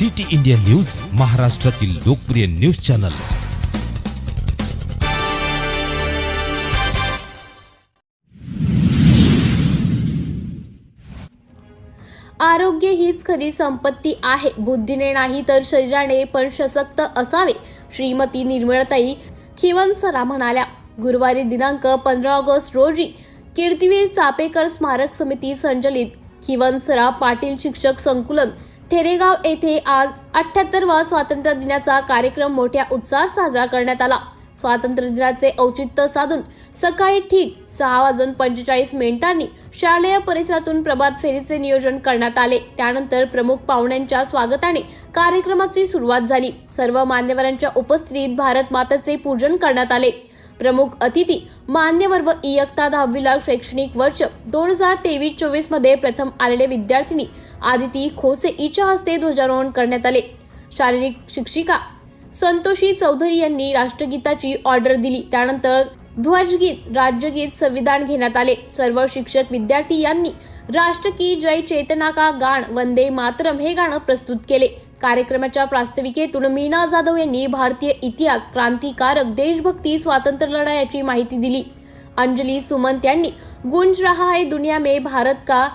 City India news महाराष्ट्रातील लोकप्रिय news channel. आरोग्य हीच खरी संपत्ती आहे. बुद्धीने नाही तर शरीराने पण सशक्त असावे श्रीमती निर्मळताई खिवनसरा म्हणाल्या. गुरुवारी दिनांक पंधरा ऑगस्ट रोजी कीर्तिवीर चापेकर स्मारक समिती संचलित. खिवनसरा पाटील शिक्षक संकुलन थेरेगाव येथे आज अठ्याहत्तरवा स्वातंत्र्य दिनाचा कार्यक्रम मोठ्या उत्साहात साजरा करण्यात आला. स्वातंत्र्य दिनाचे औचित्य साधून सकाळी ठीक सहा वाजून पंचेचाळीस मिनिटांनी शालेय परिसरातून प्रभात फेरीचे नियोजन करण्यात आले. त्यानंतर प्रमुख पाहुण्यांच्या स्वागताने कार्यक्रमाची सुरुवात झाली. सर्व मान्यवरांच्या उपस्थितीत भारत मातेचे पूजन करण्यात आले. प्रमुख अतिथी मान्यवर व इयत्ता दहावीला शैक्षणिक वर्ष दोन हजार तेवीस चोवीसमध्ये प्रथम आलेले विद्यार्थिनी आदिती खोसे हिच्या हस्ते ध्वजारोहण करण्यात आले. शारीरिक शिक्षिका संतोषी चौधरी यांनी राष्ट्रगीताची ऑर्डर दिली. त्यानंतर ध्वजगीत राज्यगीत संविधान घेण्यात आले. सर्व शिक्षक विद्यार्थी यांनी राष्ट्र की जय चेतना का गाण वंदे मातरम हे गाणं प्रस्तुत केले. कार्यक्रमाच्या प्रास्ताविकेतून मीना जाधव यांनी भारतीय इतिहास क्रांतिकारक देशभक्ती स्वातंत्र्य लढायाची माहिती दिली. अंजली सुमंत यांनी गुंज रहा है दुनिया में भारत का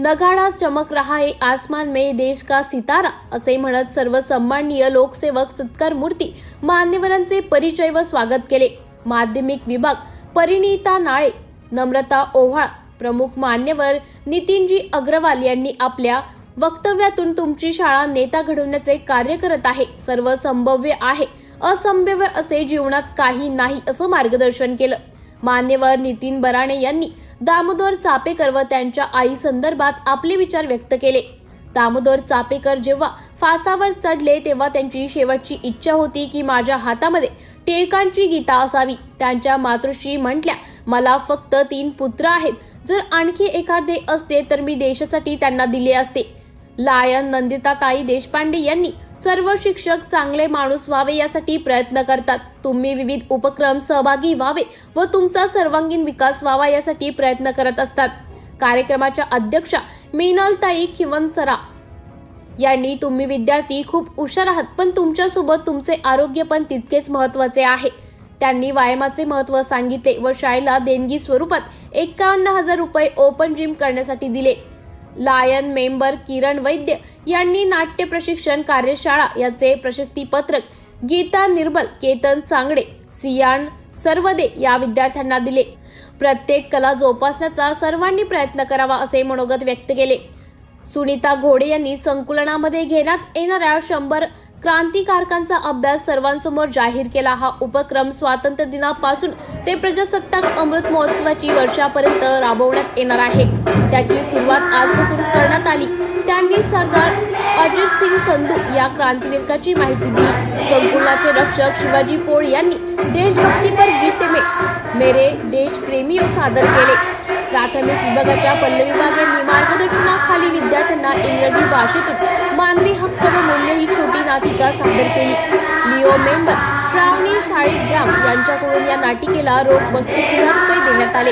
नगाडा चमक रहा है आसमान में देश का सितारा असे म्हणत सर्व सन्माननीय लोकसेवक सत्कार मूर्ती मान्यवरांचे परिचय व स्वागत केले. माध्यमिक विभाग परिणीता नाळे नम्रता ओव्हाळ प्रमुख मान्यवर नितीनजी अग्रवाल यांनी आपल्या वक्तव्यातून तुमची शाळा नेता घडवण्याचे कार्य करत आहे. सर्व संभव्य आहे असंभव्य असे जीवनात काही नाही असं मार्गदर्शन केलं. मान्यवर नितीन बराणे यांनी दामोदर चापेकर व त्यांच्या आई संदर्भात आपले विचार व्यक्त केले. दामोदर चापेकर जेव्हा फासावर चढले तेव्हा त्यांची शेवटची इच्छा होती की माझ्या हातामध्ये टिळकांची गीता असावी. त्यांच्या मातृश्री म्हटल्या मला फक्त तीन पुत्र आहेत. जर आणखी एखादे असते तर मी देशासाठी त्यांना दिले असते. लायन नंदिताताई देशपांडे यांनी सर्व शिक्षक चांगले माणूस व्हावे यासाठी प्रयत्न करतात. तुम्ही विविध उपक्रम सहभागी व्हावे व तुमचा सर्वांगीण विकास व्हावा यासाठी प्रयत्न करत असतात. कार्यक्रमाच्या अध्यक्षा मीनलताई खिवनसरा यांनी तुम्ही विद्यार्थी खूप हुशार आहात पण तुमच्यासोबत तुमचे आरोग्य पण तितकेच महत्त्वाचे आहे त्यांनी व्यायामाचे महत्त्व सांगितले व शाळेला देणगी स्वरूपात एकावन्न हजार रुपये ओपन जिम करण्यासाठी दिले. लायन मेंबर किरण वैद्य यांनी नाट्य प्रशिक्षण कार्यशाळा याचे प्रशस्तीपत्रक गीता निर्मल केतन सांगडे सियान सर्वदे या विद्यार्थ्यांना दिले. प्रत्येक कला जोपासण्याचा सर्वांनी प्रयत्न करावा असे मनोगत व्यक्त केले. सुनीता घोडे यांनी संकुलनामध्ये घेण्यात येणाऱ्या शंभर क्रांतिकारकांचा अभ्यास सर्वांसमोर जाहीर केला. हा उपक्रम स्वातंत्र्य दिनापासून ते प्रजासत्ताक अमृत महोत्सवाची वर्षापर्यंत राबवण्यात येणार आहे. त्याची सुरुवात आजपासून करण्यात आली. त्यांनी सरदार अजित सिंग संधू या क्रांतिवीरकाची माहिती दिली. संकुलाचे रक्षक शिवाजी पोळ यांनी देशभक्तीपर गीत मे मेरे देश सादर केले. प्राथमिक विभागाच्या पल्लवी विभाग यांनी मार्गदर्शनाखाली विद्यार्थ्यांना इंग्रजी भाषेतून मानवी हक्क व मूल्य ही छोटी नाटिका सादर केली. लिओ मेंबर श्रावणी शाळीग्राम यांच्याकडून या नाटिकेला रोख बक्षीस हजार रुपये देण्यात आले.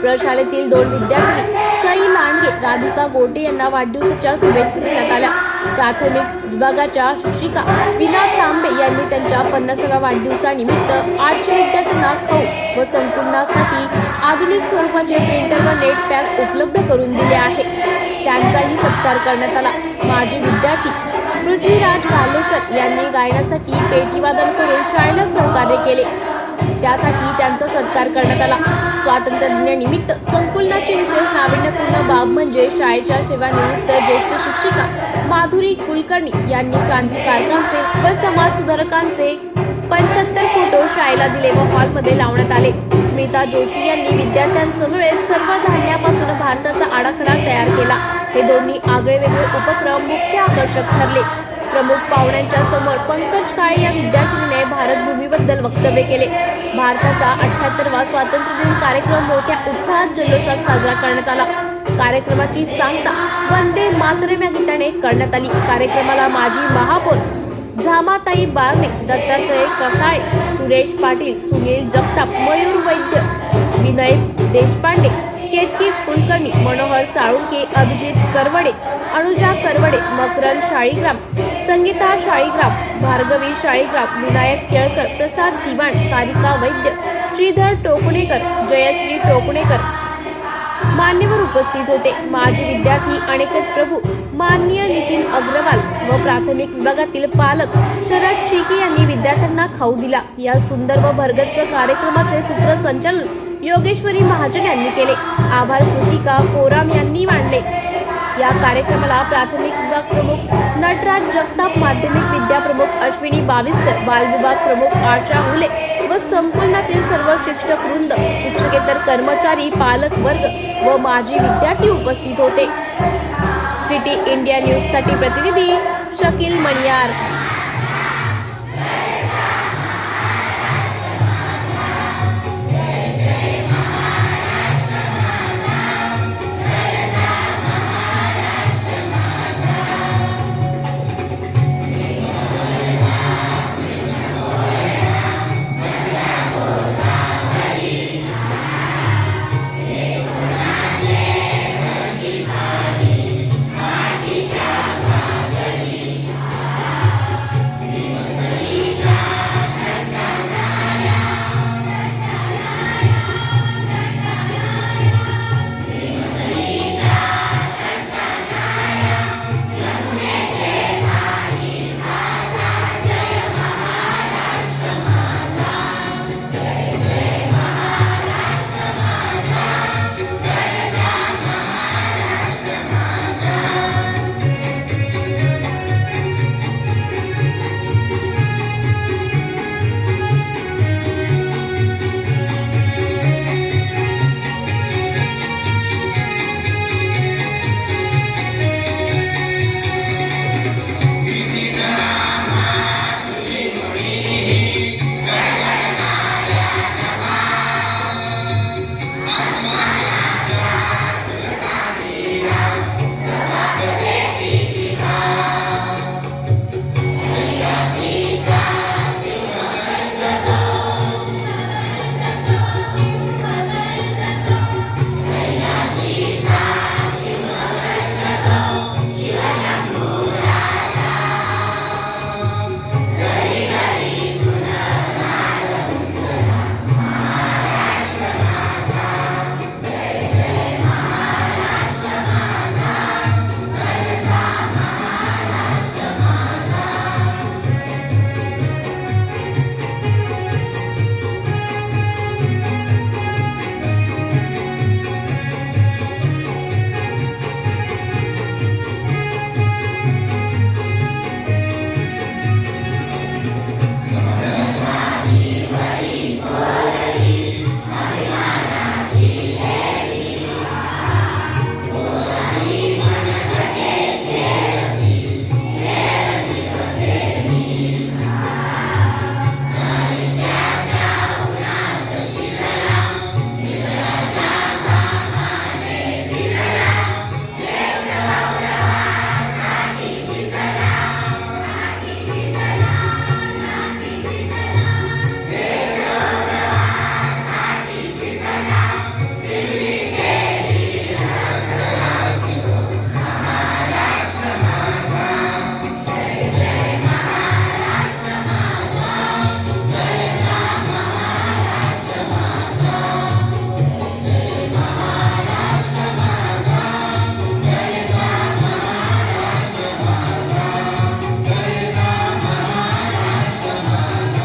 प्रशालेतील दोन विद्यार्थी सई लांडगे राधिका गोटे यांना वाढदिवसाच्या शुभेच्छा देण्यात आल्या. प्राथमिक विभागाच्या शिक्षिका विना तांबे यांनी त्यांच्या पन्नासाव्या वाढदिवसानिमित्त आठशे विद्यार्थ्यांना खाऊ व संकुलनासाठी आधुनिक स्वरूपाचे प्रिंटर व नेट पॅक उपलब्ध करून दिले आहे. त्यांचाही सत्कार करण्यात आला. माजी विद्यार्थी पृथ्वीराज वालेकर यांनी गायनासाठी पेटीवादन करून शाळेला सहकार्य केले. त्यासाठी त्यांचा सत्कार करण्यात आला. स्वातंत्र्य दिनानिमित्त संकुलनाची विशेष नाविन्यपूर्ण बाब म्हणजे शाळेच्या सेवानिवृत्त ज्येष्ठ शिक्षिका माधुरी कुलकर्णी यांनी क्रांतिकारकांचे व समाज सुधारकांचे पंच्याहत्तर फोटो शाळेला दिले व हॉलमध्ये लावण्यात आले. स्मिता जोशी यांनी विद्यार्थ्यांसमवेत सर्व धान्यापासून भारताचा आराखडा तयार केला. हे दोन्ही आगळेवेगळे उपक्रम मुख्य आकर्षक ठरले. प्रमुख पाहुण्यांच्या समोर पंकज काळे या विद्यार्थिनीने भारतभूमीबद्दल वक्तव्य केले. भारताचा अठ्याहत्तरवा स्वातंत्र्य दिन कार्यक्रम मोठ्या उत्साहात जल्लोषात साजरा करण्यात आला. कार्यक्रमाची सांगता वंदे मातरम या गीताने करण्यात आली. कार्यक्रमाला माजी महापौर झामाताई बारणे दत्तात्रय कसाळे सुरेश पाटील सुनील जगताप मयूर वैद्य विनय देशपांडे केतकी कुलकर्णी मनोहर साळुंके अभिजित करवडे अनुजा करवडे मकरंद शाळीग्राम संगीता शाळीग्राम भार्गवी शाळीग्राम विनायक केळकर प्रसाद दिवाण सारिका वैद्य श्रीधर टोकणेकर जयश्री टोकणेकर. मान्यवर उपस्थित होते. माजी विद्यार्थी अनिकेत प्रभू माननीय नितीन अग्रवाल व प्राथमिक विभागातील पालक शरद शिके यांनी विद्यार्थ्यांना खाऊ दिला. या सुंदर व भरगच्च कार्यक्रमाचे सूत्रसंचालन योगेश्वरी महाजन यांनी केले. आभार कृतिका कोराम यांनी मांडले. या कार्यक्रमाला प्राथमिक विभाग प्रमुख नटराज जगताप माध्यमिक विद्या प्रमुख अश्विनी बाविस्कर बालविभाग प्रमुख आशा हुले व संकुलनातील सर्व शिक्षक वृंद शिक्षकेतर कर्मचारी पालक वर्ग व माजी विद्यार्थी उपस्थित होते. सिटी इंडिया न्यूजसाठी प्रतिनिधी शकील मणियार.